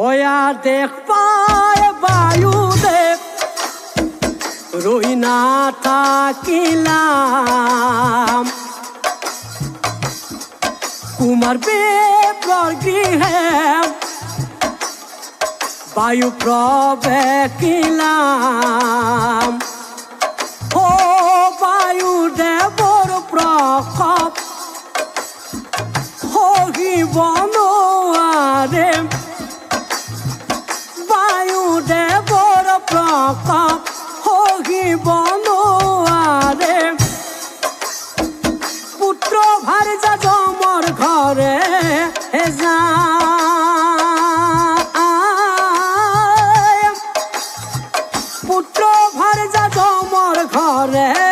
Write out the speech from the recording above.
ওয়া দেখ পায় বায়ু দেখ, রই না থাকিলাম। কুমার বেপ্রর গৃহে বায়ু প্রবেকিলাম ও বায়ু দেবর প্রকপ হহিব নোয়ারে থকা সহিব নোৱাৰে পুত্ৰ ভাৰ্যা যমৰ ঘৰে যা। পুত্ৰ ভাৰ্যা যমৰ ঘৰে